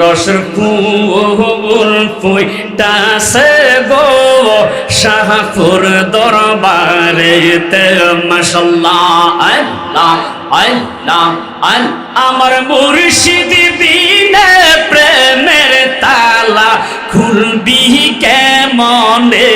রসর ফুল ফুইটাছে গো, শাহপুর দরবারে তে মাশাল্লাহ, আল্লাহ আল্লাহ আল আমার মুর্শিদ বিনে প্রেমের তালা খুলবি কেমনে?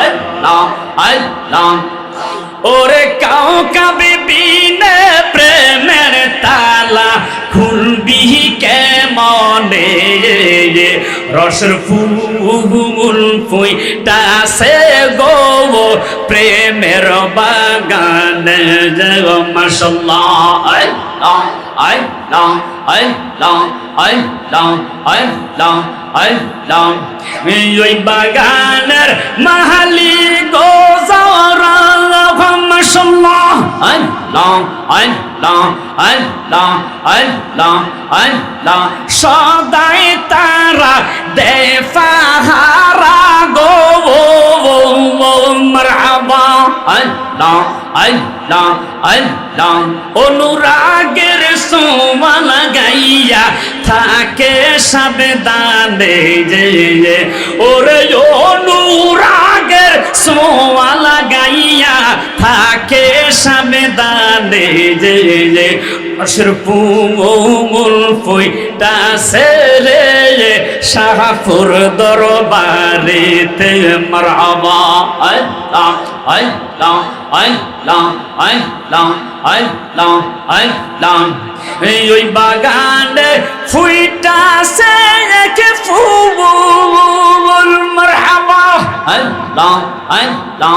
আল্লাহ আল্লাহ। ওরে কাউ কাবে বিনে প্রেমের কেমনে রসর ফুল ফুইটাছে গো প্রেমের বাগান জগ ওই বাগানের মাহালি গো সদাই তারা দে ফাহারা গো মারহাবা। আল্লাহ আল্লাহ আল্লাহ অনুরাগের সোমা লাগাইয়া থাকে সাবধানে, যে ওরে অনুরাগের সোমা লাগাইয়া থাকে সাবধানে যে অসর পুমুল ফুইটা সেরে শাহপুর দরবারে তে মারহাবা আল্লাহ আল্লাহ আল্লাহ আল্লাহ আল্লাহ আল্লাহ এই ওই বাগানে ফুইটা সে এক ফুল মারহাবা। আল্লাহ আল্লাহ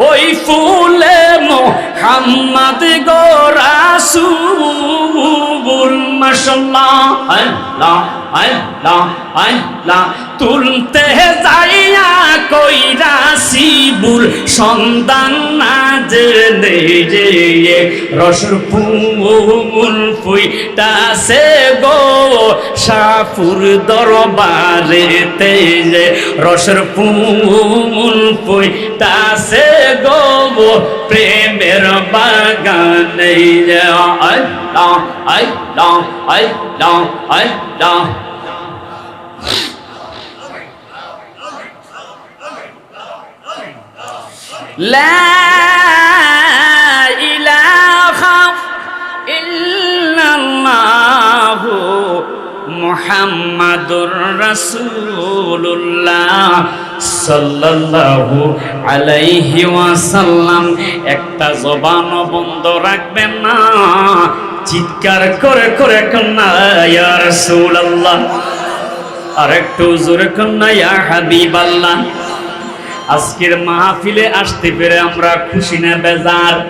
ওই ফুলে মোহাম্মদ গো রাসূল মাশাআল্লাহ আল্লাহ আল্লাহ আল্লাহ। তুলতে যাইয়া কইরা শিবুল সন্তান না জেনে যে রসর ফুল ফুইটা সে গো সাপুর দরবারে তে যে রসর ফুল ফুইটা সে গো প্রেমের বাগানে আল্লাহ আল্লাহ আল্লাহ আল্লাহ। لا মোহাম্মদুর রসুল্লাহ সাল্লাল্লাহু আলাইহি ওয়াসাল্লাম। একটা জবান বন্ধ রাখবেন না। চিৎকার করে করে কন্যা, ইয়া রাসূলুল্লাহ। আর একটু জোরে কন্যা, ইয়া হাবিবাল্লাহ। আজকের মাহফিলে আসতে পেরে আমরা খুশি না, বেজার।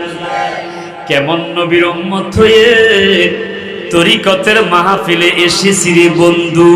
কেমন নবীর উম্মত হয়ে তরিকতের মাহফিলে এসেছি রে বন্ধু।